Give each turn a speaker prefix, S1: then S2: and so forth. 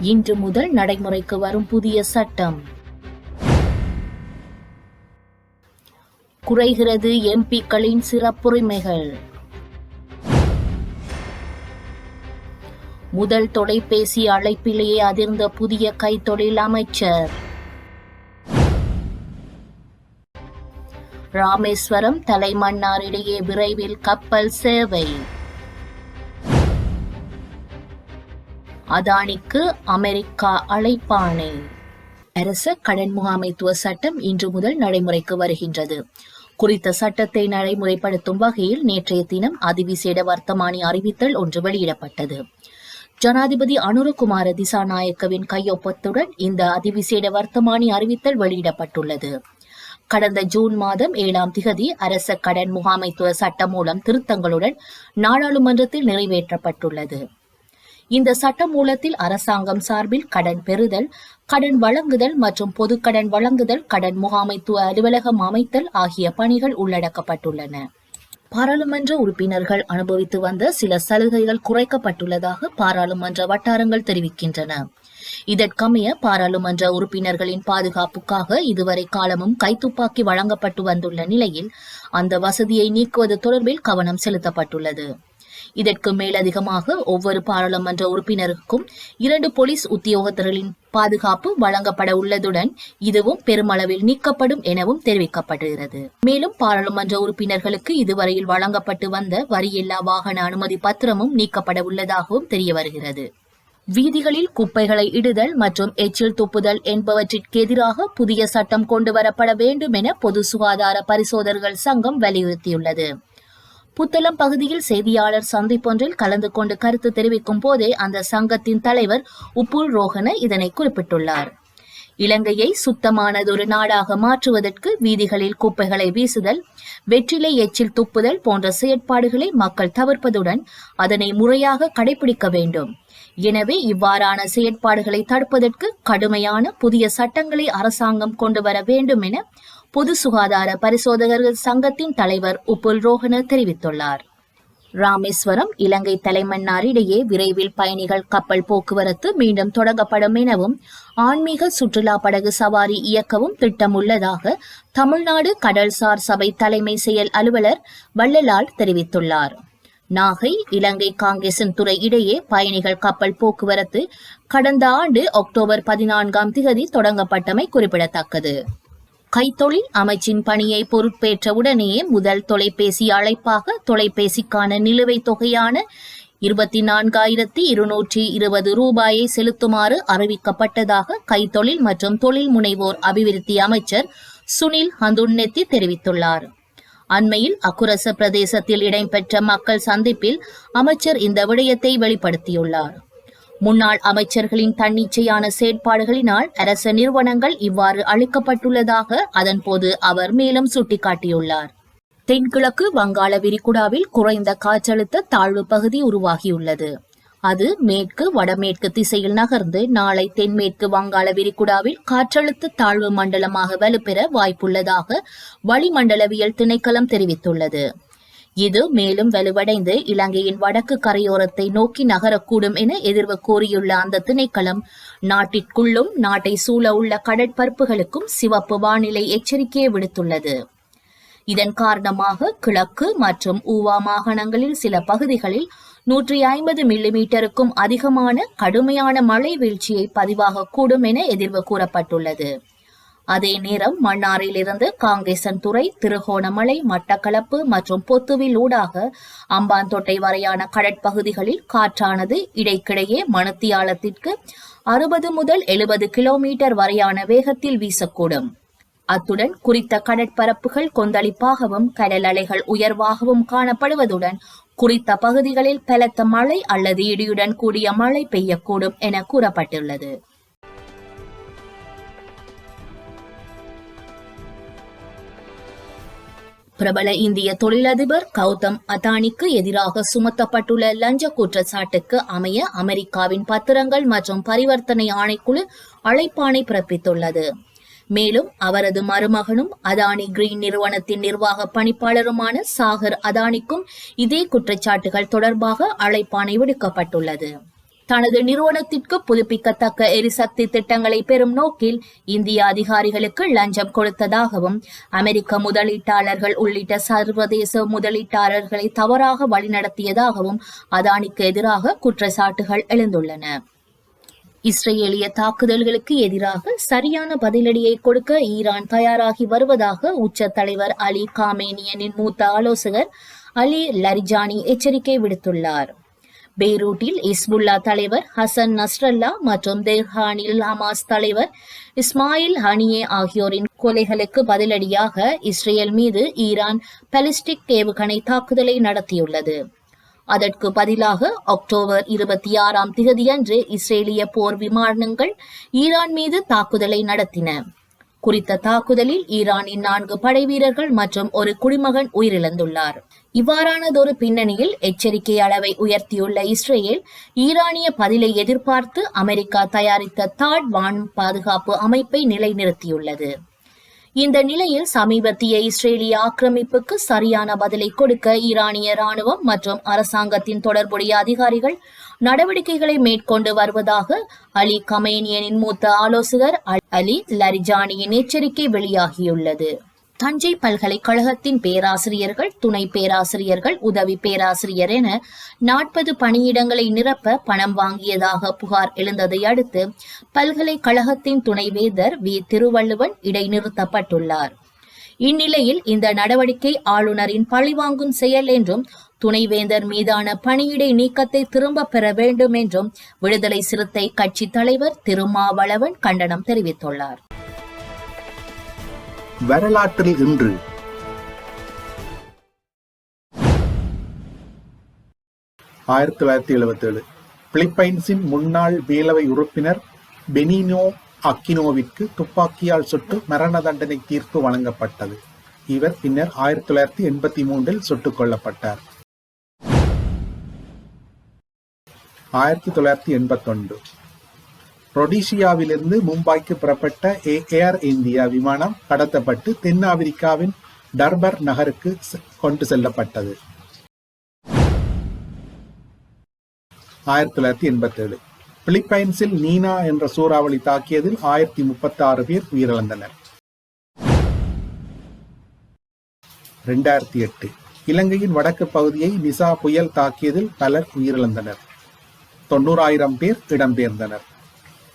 S1: இன்று முதல் நடைமுறைக்கு வரும் புதிய சட்டம். குறைகிறது எம்பிக்களின் சிறப்புரிமைகள். முதல் தொலைபேசி அழைப்பிலேயே அதிர்ந்த புதிய கைத்தொழில் அமைச்சர். ராமேஸ்வரம் தலைமன்னாரிடையே விரைவில் கப்பல் சேவை. அதானிக்கு அமெரிக்கா அழைப்பாணை. அரச கடன் முகாமைத்துவ சட்டம் இன்று முதல் நடைமுறைக்கு வருகின்றது. குறித்த சட்டத்தை நடைமுறைப்படுத்தும் வகையில் நேற்றைய தினம் அதிவிசேட வர்த்தமானி அறிவித்தல் ஒன்று வெளியிடப்பட்டது. ஜனாதிபதி அனுரகுமார திசாநாயக்கவின் கையொப்பத்துடன் இந்த அதிவிசேட வர்த்தமானி அறிவித்தல் வெளியிடப்பட்டுள்ளது. கடந்த ஜூன் மாதம் ஏழாம் திகதி அரச கடன் முகாமைத்துவ சட்டம் மூலம் திருத்தங்களுடன் நாடாளுமன்றத்தில் நிறைவேற்றப்பட்டுள்ளது. இந்த சட்டமூலத்தில் அரசாங்கம் சார்பில் கடன் பெறுதல் கடன் வழங்குதல் மற்றும் பொது கடன் வழங்குதல் கடன் முகாமைத்துவ அலுவலகம் அமைத்தல் ஆகிய பணிகள் உள்ளடக்கப்பட்டுள்ளன. பாராளுமன்ற உறுப்பினர்கள் அனுபவித்து வந்த சில சலுகைகள் குறைக்கப்பட்டுள்ளதாக பாராளுமன்ற வட்டாரங்கள் தெரிவிக்கின்றன. இதற்கமைய பாராளுமன்ற உறுப்பினர்களின் பாதுகாப்புக்காக இதுவரை காலமும் கைத்துப்பாக்கி வழங்கப்பட்டு வந்துள்ள நிலையில் அந்த வசதியை நீக்குவது தொடர்பில் கவனம் செலுத்தப்பட்டுள்ளது. இதற்கு மேலதிகமாக ஒவ்வொரு பாராளுமன்ற உறுப்பினருக்கும் இரண்டு போலீஸ் உத்தியோகத்தர்களின் பாதுகாப்பு வழங்கப்பட உள்ளதுடன் இதுவும் பெருமளவில் நீக்கப்படும் எனவும் தெரிவிக்கப்படுகிறது. மேலும் பாராளுமன்ற உறுப்பினர்களுக்கு இதுவரையில் வழங்கப்பட்டு வந்த வரியில்லா வாகன அனுமதி பத்திரமும் நீக்கப்பட உள்ளதாகவும் தெரிய வருகிறது. வீதிகளில் குப்பைகளை இடுதல் மற்றும் எச்சில் துப்புதல் என்பவற்றிற்கு எதிராக புதிய சட்டம் கொண்டு வரப்பட வேண்டும் என பொது சுகாதார பரிசோதகர்கள் சங்கம் வலியுறுத்தியுள்ளது. புத்தளம் பகுதியில் செய்தியாளர் சந்திப்பொன்றில் கலந்து கொண்டு கருத்து தெரிவிக்கும் போதே அந்த சங்கத்தின் தலைவர் உப்புல் ரோஹன இதனை குறிப்பிட்டுள்ளார். இலங்கையை சுத்தமானதொரு நாடாக மாற்றுவதற்கு வீதிகளில் குப்பைகளை வீசுதல் வெற்றிலை எச்சில் துப்புதல் போன்ற செயற்பாடுகளை மக்கள் தவிர்ப்பதுடன் அதனை முறையாக கடைபிடிக்க வேண்டும். எனவே இவ்வாறான செயற்பாடுகளை தடுப்பதற்கு கடுமையான புதிய சட்டங்களை அரசாங்கம் கொண்டு வர வேண்டும் என பொது சுகாதார பரிசோதகர்கள் சங்கத்தின் தலைவர் உப்புல் ரோஹன தெரிவித்துள்ளார். ராமேஸ்வரம் இலங்கை தலைமன்னாரிடையே விரைவில் பயணிகள் கப்பல் போக்குவரத்து மீண்டும் தொடங்கப்படும் எனவும் ஆன்மீக சுற்றுலா படகு சவாரி இயக்கவும் திட்டம் உள்ளதாக தமிழ்நாடு கடல்சார் சபை தலைமை செயல் அலுவலர் வள்ளலால் தெரிவித்துள்ளார். நாகை இலங்கை காங்கேசன் துறை இடையே பயணிகள் கப்பல் போக்குவரத்து கடந்த ஆண்டு அக்டோபர் பதினான்காம் திகதி தொடங்கப்பட்டமை குறிப்பிடத்தக்கது. கைத்தொழில் அமைச்சின் பணியை பொறுப்பேற்ற உடனேயே முதல் தொலைபேசி அழைப்பாக தொலைபேசிக்கான நிலுவைத் தொகையான இருபத்தி நான்காயிரத்தி இருநூற்றி இருபது ரூபாயை செலுத்துமாறு அறிவிக்கப்பட்டதாக கைத்தொழில் மற்றும் தொழில் முனைவோர் அபிவிருத்தி அமைச்சர் சுனில் ஹந்துன்னெத்தி தெரிவித்துள்ளார். அண்மையில் அக்குரச பிரதேசத்தில் இடம்பெற்ற மக்கள் சந்திப்பில் அமைச்சர் இந்த விடயத்தை வெளிப்படுத்தியுள்ளார். முன்னாள் அமைச்சர்களின் தன்னிச்சையான செயற்பாடுகளினால் அரச நிறுவனங்கள் இவ்வாறு அளிக்கப்பட்டுள்ளதாக அதன்போது அவர் மேலும் சுட்டிக்காட்டியுள்ளார். தென்கிழக்கு வங்காள விரிகுடாவில் குறைந்த காற்றழுத்த தாழ்வு பகுதி உருவாகியுள்ளது. அது மேற்கு வடமேற்கு திசையில் நகர்ந்து நாளை தென்மேற்கு வங்காள விரிகுடாவில் காற்றழுத்த தாழ்வு மண்டலமாக வலுப்பெற வாய்ப்புள்ளதாக வளிமண்டலவியல் திணைக்களம் தெரிவித்துள்ளது. இது மேலும் வலுவடைந்து இலங்கையின் வடக்கு கரையோரத்தை நோக்கி நகரக்கூடும் என எதிர்வு கூறியுள்ள அந்த திணைக்களம் நாட்டிற்குள்ளும் நாட்டை சூழ உள்ள கடற்பரப்புகளுக்கும் சிவப்பு வானிலை எச்சரிக்கையை விடுத்துள்ளது. இதன் காரணமாக கிழக்கு மற்றும் ஊவா மாகாணங்களில் சில பகுதிகளில் நூற்றி ஐம்பது மில்லிமீட்டருக்கும் அதிகமான கடுமையான மழை வீழ்ச்சியை பதிவாகக்கூடும் என எதிர்வு கூறப்பட்டுள்ளது. அதே நேரம் மன்னாரிலிருந்து காங்கேசன் துறை திருகோணமலை மட்டக்களப்பு மற்றும் பொத்துவில் ஊடாக அம்பாந்தோட்டை வரையான கடற்பகுதிகளில் காற்றானது இடைக்கிடையே மணத்தியாலத்திற்கு அறுபது முதல் எழுபது கிலோமீட்டர் வரையான வேகத்தில் வீசக்கூடும். அத்துடன் குறித்த கடற்பரப்புகள் கொந்தளிப்பாகவும் கடல் அலைகள் உயர்வாகவும் காணப்படுவதுடன் குறித்த பகுதிகளில் பலத்த மழை அல்லது இடியுடன் கூடிய மழை பெய்யக்கூடும் என கூறப்பட்டுள்ளது. பிரபல இந்திய தொழிலதிபர் கௌதம் அதானிக்கு எதிராக சுமத்தப்பட்டுள்ள லஞ்ச குற்றச்சாட்டுக்கு அமைய அமெரிக்காவின் பத்திரங்கள் மற்றும் பரிவர்த்தனை ஆணைக்குழு அழைப்பாணை பிறப்பித்துள்ளது. மேலும் அவரது மருமகனும் அதானி கிரீன் நிறுவனத்தின் நிர்வாக பணிப்பாளருமான சாகர் அதானிக்கும் இதே குற்றச்சாட்டுகள் தொடர்பாக அழைப்பாணை விடுக்கப்பட்டுள்ளது. தனது நிறுவனத்திற்கு புதுப்பிக்கத்தக்க எரிசக்தி திட்டங்களை பெறும் நோக்கில் இந்திய அதிகாரிகளுக்கு லஞ்சம் கொடுத்ததாகவும் அமெரிக்க முதலீட்டாளர்கள் உள்ளிட்ட சர்வதேச முதலீட்டாளர்களை தவறாக வழிநடத்தியதாகவும் அதானிக்கு எதிராக குற்றச்சாட்டுகள் எழுந்துள்ளன. இஸ்ரேலிய தாக்குதல்களுக்கு எதிராக சரியான பதிலடியை கொடுக்க ஈரான் தயாராகி வருவதாக உச்ச தலைவர் அலி காமேனியனின் மூத்த ஆலோசகர் அலி லரிஜானி எச்சரிக்கை விடுத்துள்ளார். பெய்ரூட்டில் இஸ்புல்லா தலைவர் ஹசன் நஸ்ரல்லா மற்றும் தெஹானில் ஹமாஸ் தலைவர் இஸ்மாயில் ஹனியே ஆகியோரின் கொலைகளுக்கு பதிலடியாக இஸ்ரேல் மீது ஈரான் பாலிஸ்டிக் ஏவுகணை தாக்குதலை நடத்தியுள்ளது. அதற்கு பதிலாக அக்டோபர் இருபத்தி ஆறாம் திகதியன்று இஸ்ரேலிய போர் விமானங்கள் ஈரான் மீது தாக்குதலை நடத்தின. குறித்த தாக்குதலில் ஈரானின் நான்கு படை வீரர்கள் மற்றும் ஒரு குடிமகன் உயிரிழந்துள்ளார். இவ்வாறானதொரு பின்னணியில் எச்சரிக்கை அளவை உயர்த்தியுள்ள இஸ்ரேல் ஈரானிய பதிலை எதிர்பார்த்து அமெரிக்கா தயாரித்த தாட் வான் பாதுகாப்பு அமைப்பை நிலைநிறுத்தியுள்ளது. இந்த நிலையில் சமீபத்திய இஸ்ரேலிய ஆக்கிரமிப்புக்கு சரியான பதிலை கொடுக்க ஈரானிய ராணுவம் மற்றும் அரசாங்கத்தின் தொடர்புடைய அதிகாரிகள் நடவடிக்கைகளை மேற்கொண்டு வருவதாக அலி கமேனியனின் மூத்த ஆலோசகர் அலி லரிஜானியின் எச்சரிக்கை வெளியாகியுள்ளது. தஞ்சை பல்கலைக்கழகத்தின் பேராசிரியர்கள் துணை பேராசிரியர்கள் உதவி பேராசிரியர் என நாற்பது பணியிடங்களை நிரப்ப பணம் வாங்கியதாக புகார் எழுந்ததை அடுத்து பல்கலைக்கழகத்தின் துணைவேந்தர் வி. திருவள்ளுவன் இடைநிறுத்தப்பட்டுள்ளார். இந்நிலையில் இந்த நடவடிக்கை ஆளுநரின் பழிவாங்கும் செயல் என்றும் துணைவேந்தர் மீதான பணியிடை நீக்கத்தை திரும்ப பெற வேண்டும் என்றும் விடுதலை சிறுத்தை கட்சி தலைவர் திருமாவளவன் கண்டனம் தெரிவித்துள்ளார்.
S2: வரலாற்றில் இன்று. ஆயிரத்தி தொள்ளாயிரத்தி எழுபத்தி ஏழு பிலிப்பைன்ஸின் முன்னாள் மேலவை உறுப்பினர் பெனினோ அக்கினோவிற்கு துப்பாக்கியால் சுட்டு மரண தண்டனை தீர்ப்பு வழங்கப்பட்டது. இவர் பின்னர் ஆயிரத்தி தொள்ளாயிரத்தி எண்பத்தி மூன்றில் சுட்டுக் கொல்லப்பட்டார். ஆயிரத்தி தொள்ளாயிரத்தி எண்பத்தொன்று. ரொடீசியாவிலிருந்து மும்பாய்க்கு புறப்பட்ட ஏர் இந்தியா விமானம் கடத்தப்பட்டு தென்னாப்பிரிக்காவின் டர்பர் நகருக்கு கொண்டு செல்லப்பட்டது. ஆயிரத்தி தொள்ளாயிரத்தி எண்பத்தி ஏழு பிலிப்பைன்ஸில் நீனா என்ற சூறாவளி தாக்கியதில் ஆயிரத்தி முப்பத்தி ஆறு பேர் உயிரிழந்தனர். இரண்டாயிரத்தி எட்டு. இலங்கையின் வடக்கு பகுதியை நிசா புயல் தாக்கியதில் பலர் உயிரிழந்தனர். தொண்ணூறாயிரம் பேர் இடம்பெயர்ந்தனர்.